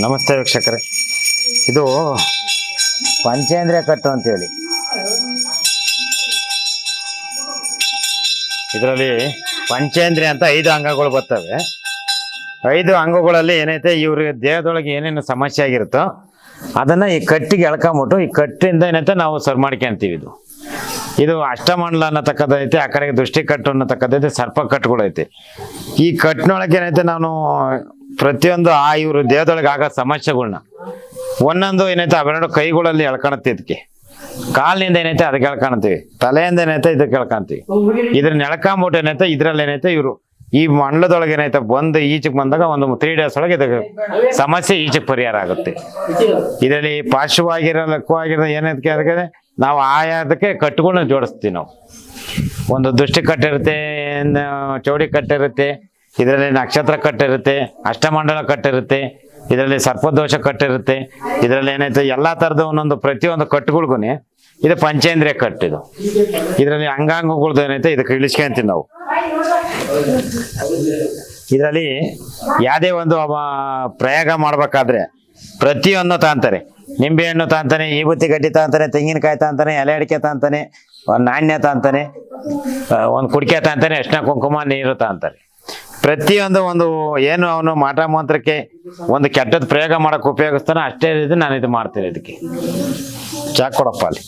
ನಮಸ್ತೆ ವೀಕ್ಷಕರೇ. ಇದು ಪಂಚೇಂದ್ರಿಯ ಕಟ್ಟು ಅಂತೇಳಿ. ಇದರಲ್ಲಿ ಪಂಚೇಂದ್ರಿಯ ಅಂತ ಐದು ಅಂಗಗಳು ಬರ್ತವೆ. ಐದು ಅಂಗಗಳಲ್ಲಿ ಏನೈತೆ ಇವ್ರಿಗೆ ದೇಹದೊಳಗೆ ಏನೇನು ಸಮಸ್ಯೆ ಆಗಿರುತ್ತೋ ಅದನ್ನು ಈ ಕಟ್ಟಿಗೆ ಎಳ್ಕೊಂಬಿಟ್ಟು, ಈ ಕಟ್ಟಿಂದ ಏನೈತೆ ನಾವು ಸರ್ ಮಾಡ್ಕೊಂತೀವಿ ಇದು. ಇದು ಅಷ್ಟಮಂಡಲ ಅನ್ನತಕ್ಕದ್ದೈತೆ, ಆ ಕಡೆಗೆ ದೃಷ್ಟಿ ಕಟ್ಟು ಅನ್ನತಕ್ಕದ್ದೈತೆ ಸರ್ಪ ಕಟ್ಟುಗಳೈತೆ ಈ ಕಟ್ಟಿನೊಳಗೆ ಏನೈತೆ ನಾನು ಪ್ರತಿಯೊಂದು ಆ ಇವರು ದೇಹದೊಳಗೆ ಆಗೋ ಸಮಸ್ಯೆಗಳನ್ನ ಒಂದೊಂದು ಏನೈತೆ ಅವೆರಡು ಕೈಗಳಲ್ಲಿ ಎಳ್ಕೊಳತ್ತೆ ಇದಕ್ಕೆ. ಕಾಲಿನಿಂದ ಏನೈತೆ, ಅದಕ್ಕೆ ಎಳ್ಕೊಳ್ತೀವಿ ತಲೆಯಿಂದ ಏನೈತೆ, ಇದಕ್ಕೆ ಎಳ್ಕೊಂತೀವಿ ಇದ್ರನ್ನ ಎಳ್ಕೊಂಬಿಟ್ಟು ಏನೈತೆ, ಇದ್ರಲ್ಲಿ ಏನೈತೆ, ಇವರು ಈ ಮಂಡಲದೊಳಗೆ ಏನೈತೆ, ಬಂದು ಈಚೆಗೆ ಬಂದಾಗ ಒಂದು ತ್ರೀ ಡೇಸ್ ಒಳಗೆ ಇದಕ್ಕೆ ಸಮಸ್ಯೆ ಈಚೆಗೆ ಪರಿಹಾರ ಆಗುತ್ತೆ. ಇದರಲ್ಲಿ ಪಾರ್ಶ್ವವಾಗಿರೋ ಲಕ್ಕವಾಗಿರೋ ಏನೈತೆ ಅದಕ್ಕೆ, ನಾವು ಆಯಾದಕ್ಕೆ ಕಟ್ಟುಗಳನ್ನ ಜೋಡಿಸ್ತೀವಿ ನಾವು. ಒಂದು ದೃಷ್ಟಿ ಕಟ್ಟಿರುತ್ತೆ ಚೌಡಿ ಕಟ್ಟಿರುತ್ತೆ ಇದರಲ್ಲಿ ನಕ್ಷತ್ರ ಕಟ್ಟಿರುತ್ತೆ, ಅಷ್ಟಮಂಡಲ ಕಟ್ಟಿರುತ್ತೆ, ಇದರಲ್ಲಿ ಸರ್ಪದೋಷ ಕಟ್ಟಿರುತ್ತೆ, ಇದರಲ್ಲಿ ಏನೈತೆ ಎಲ್ಲಾ ಥರದ ಒಂದೊಂದು ಪ್ರತಿಯೊಂದು ಕಟ್ಟುಗಳಿಗೂ ಇದು ಪಂಚೇಂದ್ರಿಯ ಕಟ್ಟಿದು ಇದರಲ್ಲಿ ಅಂಗಾಂಗಗಳ್ದು ಏನೈತೆ ಇದಕ್ಕೆ ಇಳಿಸ್ಕೊಂತೀವಿ ನಾವು. ಇದರಲ್ಲಿ ಯಾವುದೇ ಒಂದು ಪ್ರಯೋಗ ಮಾಡ್ಬೇಕಾದ್ರೆ ಪ್ರತಿಯೊಂದು ತಾಂತಾರೆ. ನಿಂಬೆ ಹಣ್ಣು ತಾಂತಾನೆ, ಈಬುತ್ತಿ ಗಡ್ಡಿ ತಾಂತಾನೆ, ತೆಂಗಿನಕಾಯಿ ತಾಂತಾನೆ, ಎಲೆ ಅಡಿಕೆ ತಾಂತಾನೆ, ಒಂದು ನಾಣ್ಯ ತಾಂತಾನೆ ಒಂದು ಕುಡಿಕೆ ತಾಂತಾನೆ ಅರ್ಶಿನ ಕುಂಕುಮ, ನೀರು ತಾಂತಾರೆ. ಪ್ರತಿಯೊಂದು ಒಂದು ಏನು ಅವನು ಮಾಟ ಮಂತ್ರಕ್ಕೆ ಒಂದು ಕೆಟ್ಟದ್ದು ಪ್ರಯೋಗ ಮಾಡಕ್ಕೆ ಉಪಯೋಗಿಸ್ತಾನೆ ಅಷ್ಟೇ ರೀತಿ ನಾನು ಇದು ಮಾಡ್ತೀನಿ ಇದಕ್ಕೆ. ಚಾಕ್ ಕೊಡಪ್ಪ ಅಲ್ಲಿ.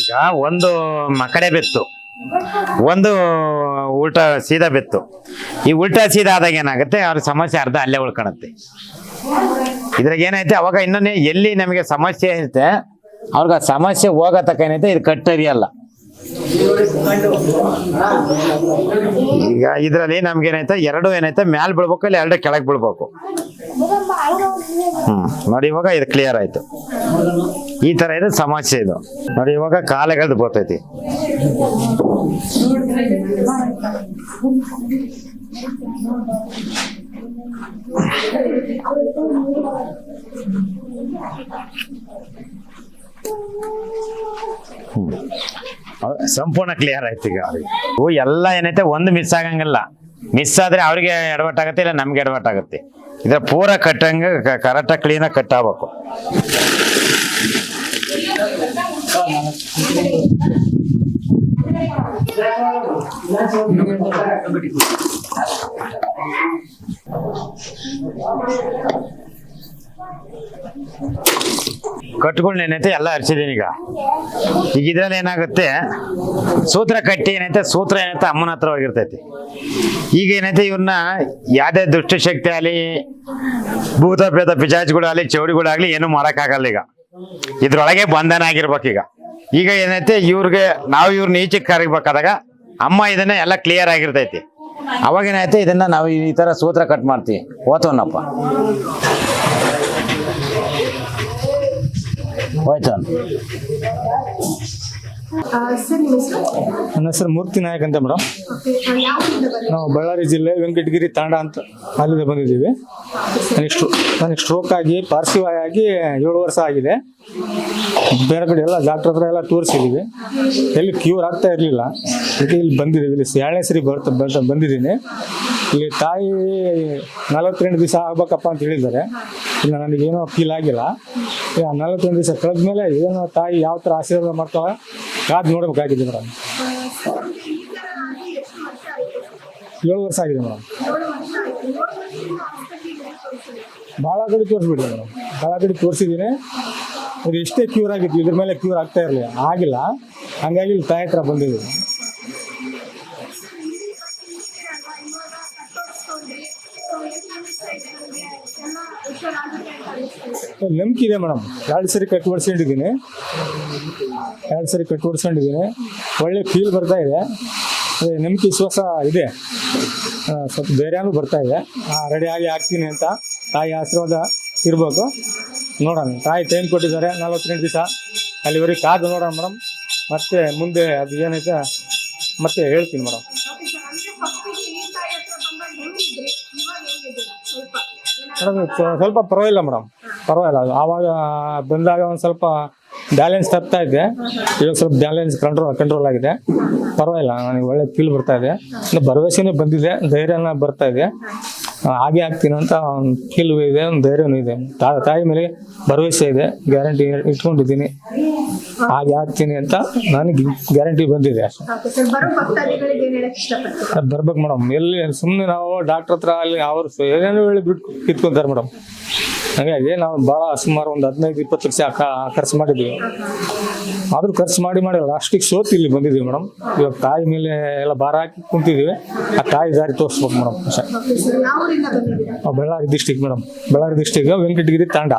ಈಗ ಒಂದು ಮಕಡೆ ಬೆತ್ತು. ಒಂದು ಉಲ್ಟಾ ಸೀದಾ ಬೆತ್ತು. ಈ ಉಲ್ಟಾ ಸೀದಾ ಆದಾಗ ಏನಾಗುತ್ತೆ? ಅವ್ರ ಸಮಸ್ಯೆ ಅರ್ಧ ಅಲ್ಲೇ ಉಳ್ಕೊಳತ್ತೆ ಇದ್ರಾಗ ಏನೈತೆ ಅವಾಗ ಇನ್ನೊಂದೇ ಎಲ್ಲಿ ನಮಗೆ ಸಮಸ್ಯೆ ಐತೆ ಅವ್ರಿಗೆ ಆ ಸಮಸ್ಯೆ ಹೋಗತಕ್ಕ ಏನೈತೆ ಇದು ಕಟ್ಟರಿಯಲ್ಲ. ಈಗ ಇದರಲ್ಲಿ ನಮ್ಗೆ ಏನೈತೆ ಎರಡು ಏನೈತೆ ಮ್ಯಾಲ್ ಬೀಳ್ಬೇಕು ಇಲ್ಲ ಎರಡು ಕೆಳಗೆ ಬೀಳ್ಬೇಕು? ಹ್ಮ್. ನೋಡಿ ಇವಾಗ ಇದು ಕ್ಲಿಯರ್ ಆಯ್ತು. ಈ ತರ ಇದೆ ಸಮಸ್ಯೆ ಇದು. ನೋಡಿ ಇವಾಗ ಕಾಲಗಳದ್ದು ಬರ್ತೈತಿ. ಹ್ಮ್. ಸಂಪೂರ್ಣ ಕ್ಲಿಯರ್ ಆಯ್ತು ಈಗ ಅವ್ರಿಗೆ. ಎಲ್ಲ ಏನೈತೆ? ಒಂದು ಮಿಸ್ ಆಗಂಗಿಲ್ಲ. ಮಿಸ್ ಆದ್ರೆ ಅವ್ರಿಗೆ ಎಡವಟ್ಟಾಗತ್ತೆ ಇಲ್ಲ ನಮ್ಗೆ ಎಡವಟ್ಟಾಗತ್ತೆ ಇದ್ರ ಪೂರ ಕಟ್ಟಂಗ ಕರೆಕ್ಟಾಗಿ ಕ್ಲೀನಾಗಿ ಕಟ್ ಆಗ್ಬೇಕು ಕಟ್ಗಳನ್ನ ಏನೈತೆ? ಎಲ್ಲ ಹರಿಸಿದೀನಿ ಈಗ. ಈಗ ಇದ್ರಲ್ಲಿ ಏನಾಗುತ್ತೆ? ಸೂತ್ರ ಕಟ್ಟಿ ಏನೈತೆ? ಸೂತ್ರ ಏನೈತೆ? ಅಮ್ಮನ ಹತ್ರ ಹೋಗಿರ್ತೈತಿ. ಈಗ ಏನೈತೆ? ಇವ್ರನ್ನ ಯಾವುದೇ ದುಷ್ಟಶಕ್ತಿ ಆಗಲಿ, ಭೂತ, ಪ್ರೇತ ಪಿಜಾಜ್ಗಳಾಗಲಿ ಚೌಡಿಗಳಾಗ್ಲಿ ಏನು ಮಾಡೋಕ್ಕಾಗಲ್ಲ ಈಗ. ಇದ್ರೊಳಗೆ ಬಂಧನ ಆಗಿರ್ಬೇಕು ಈಗ. ಈಗ ಏನೈತೆ? ಇವ್ರಿಗೆ ನಾವು ಇವ್ರನ್ನ ಈಚೆಗೆ ಕರಿಬೇಕಾದಾಗ ಅಮ್ಮ ಇದನ್ನ ಎಲ್ಲ ಕ್ಲಿಯರ್ ಆಗಿರ್ತೈತಿ. ಅವಾಗ ಏನಾಯ್ತು ಇದನ್ನ ನಾವು ಈ ತರ ಸೂತ್ರ ಕಟ್ ಮಾಡ್ತೀವಿ. ಓತವನಪ್ಪ ಹೋಯ್ತು ಸರ್ ನಿಮ್ಮ ಹೆಸರು? ನನ್ನ ಹೆಸರು ಮೂರ್ತಿ ನಾಯಕ್ ಅಂತ ಮೇಡಮ್? ನಾವು ಬಳ್ಳಾರಿ ಜಿಲ್ಲೆ ವೆಂಕಟಗಿರಿ ತಾಂಡ ಅಂತ ಅಲ್ಲಿಂದ ಬಂದಿದ್ದೀವಿ. ನನಗೆ ಸ್ಟ್ರೋ ನನಗೆ ಸ್ಟ್ರೋಕ್ ಆಗಿ ಪಾರ್ಸಿವಾಯ್ ಆಗಿ ಏಳು ವರ್ಷ ಆಗಿದೆ. ಬೇರೆ ಕಡೆ ಎಲ್ಲ ಡಾಕ್ಟರ್ ಹತ್ರ ಎಲ್ಲ ತೋರಿಸಿದ್ದೀವಿ ಎಲ್ಲಿ ಕ್ಯೂರ್ ಆಗ್ತಾ ಇರಲಿಲ್ಲ. ಅದಕ್ಕೆ ಇಲ್ಲಿ ಬಂದಿದ್ದೀವಿ. ಇಲ್ಲಿ ಎರಡನೇ ಸರಿ ಬರ್ತಾ ಬರ್ತಾ ಬಂದಿದ್ದೀನಿ. ಇಲ್ಲಿ ತಾಯಿ ನಲವತ್ತೆಂಟು ದಿವಸ ಆಗ್ಬೇಕಪ್ಪ ಅಂತ ಹೇಳಿದ್ದಾರೆ. ಇನ್ನು ನನಗೇನೋ ಫೀಲ್ ಆಗಿಲ್ಲ. ಈ ನಲವತ್ತೆಂಟು ದಿವಸ ಕಳೆದ ಮೇಲೆ ಏನೋ ತಾಯಿ ಯಾವ ಥರ ಆಶೀರ್ವಾದ ಮಾಡ್ತಾಳೆ ಕಾದು ನೋಡಬೇಕಾಗಿದೆ ಮೇಡಮ್? ಏಳು ವರ್ಷ ಆಗಿದೆ ಮೇಡಮ್. ಭಾಳ ಕಡೆ ತೋರಿಸ್ಬಿಡಿ ಮೇಡಮ್. ಭಾಳ ಕಡೆ ತೋರಿಸಿದ್ದೀನಿ. ಅದು ಎಷ್ಟೇ ಕ್ಯೂರ್ ಆಗಿತ್ತು ಇದ್ರ ಮೇಲೆ ಕ್ಯೂರ್ ಆಗ್ತಾ ಇರಲಿಲ್ಲ ಆಗಿಲ್ಲ. ಹಂಗಾಗಿ ಇಲ್ಲಿ ತಾಯಿ ಹತ್ರ ಬಂದಿದ್ದೀವಿ ನಂಬಿಕೆ ಇದೆ ಮೇಡಮ್. ಎರಡು ಸರಿ ಕಟ್ ಹೊಡ್ಸ್ಕೊಂಡಿದ್ದೀನಿ ಎರಡು ಸರಿ ಕಟ್ ಹೊಡ್ಸ್ಕೊಂಡಿದ್ದೀನಿ ಒಳ್ಳೆ ಫೀಲ್ ಬರ್ತಾ ಇದೆ. ಅದೇ ನಂಬಿಕೆ ವಿಶ್ವಾಸ ಇದೆ. ಸ್ವಲ್ಪ ಧೈರ್ಯನೂ ಬರ್ತಾ ಇದೆ. ರೆಡಿಯಾಗಿ ಹಾಕ್ತೀನಿ ಅಂತ ತಾಯಿ ಆಶೀರ್ವಾದ ಇರಬೇಕು. ನೋಡೋಣ. ತಾಯಿ ಟೈಮ್ ಕೊಟ್ಟಿದ್ದಾರೆ. ನಲ್ವತ್ತೆಂಟು ದಿವಸ. ಅಲ್ಲಿವರೆಗೆ ಕಾದು ನೋಡೋಣ ಮೇಡಮ್. ಮತ್ತೆ ಮುಂದೆ ಅದು ಏನೈತೆ ಮತ್ತೆ ಹೇಳ್ತೀನಿ ಮೇಡಮ್. ಮೇಡಮ್ ಸ್ವ- ಸ್ವಲ್ಪ ಪರವಾಗಿಲ್ಲ ಮೇಡಮ್. ಪರವಾಗಿಲ್ಲ. ಆವಾಗ ಬಂದಾಗ ಒಂದು ಸ್ವಲ್ಪ ಬ್ಯಾಲೆನ್ಸ್ ತಪ್ತಾ ಇದೆ ಇವಾಗ ಸ್ವಲ್ಪ ಬ್ಯಾಲೆನ್ಸ್ ಕಂಟ್ರೋಲ್ ಕಂಟ್ರೋಲ್ ಆಗಿದೆ. ಪರವಾಗಿಲ್ಲ, ನನಗೆ ಒಳ್ಳೆ ಫೀಲ್ ಬರ್ತಾ ಇದೆ. ಇನ್ನು ಭರವಸೆನೇ ಬಂದಿದೆ. ಧೈರ್ಯನ ಬರ್ತಾ ಇದೆ. ಹಾಗೆ ಆಗ್ತೀನಿ ಅಂತ ಒಂದು ಫೀಲ್ ಇದೆ, ಒಂದು ಧೈರ್ಯನೂ ಇದೆ. ತಾಯಿ ಮೇಲೆ ಭರವಸೆ ಇದೆ. ಗ್ಯಾರಂಟಿ ಇಟ್ಕೊಂಡಿದ್ದೀನಿ. ಹಾಗೆ ಹಾಕ್ತೀನಿ ಅಂತ ನನಗೆ ಗ್ಯಾರಂಟಿ ಬಂದಿದೆ. ಬರ್ಬೇಕು ಮೇಡಮ್. ಎಲ್ಲಿ ಸುಮ್ಮನೆ ನಾವು ಡಾಕ್ಟರ್ ಹತ್ರ ಅಲ್ಲಿ ಅವರು ಏನೇನೋ ಹೇಳಿ ಬಿಟ್ಟು ಕಿತ್ಕೊಂತಾರೆ ಮೇಡಮ್. ಹಾಗಾಗಿ ನಾವು ಭಾಳ ಸುಮಾರು ಒಂದು ಹದಿನೈದು ಇಪ್ಪತ್ತು ಲಕ್ಷ ಖರ್ಚು ಮಾಡಿದ್ವಿ ಆದ್ರೂ ಖರ್ಚು ಮಾಡಿ ಮಾಡಿ ಲಾಸ್ಟಿಗೆ ಸೋತು ಇಲ್ಲಿ ಬಂದಿದ್ವಿ ಮೇಡಮ್. ಇವಾಗ ತಾಯಿ ಮೇಲೆ ಎಲ್ಲ ಭಾರ ಹಾಕಿ ಕುಂತಿದ್ದೀವಿ. ಆ ತಾಯಿ ದಾರಿ ತೋರಿಸ್ಬೇಕು ಮೇಡಮ್ ನಾವು Ballari district madam. Ballari district Venkatagiri ತಾಂಡ.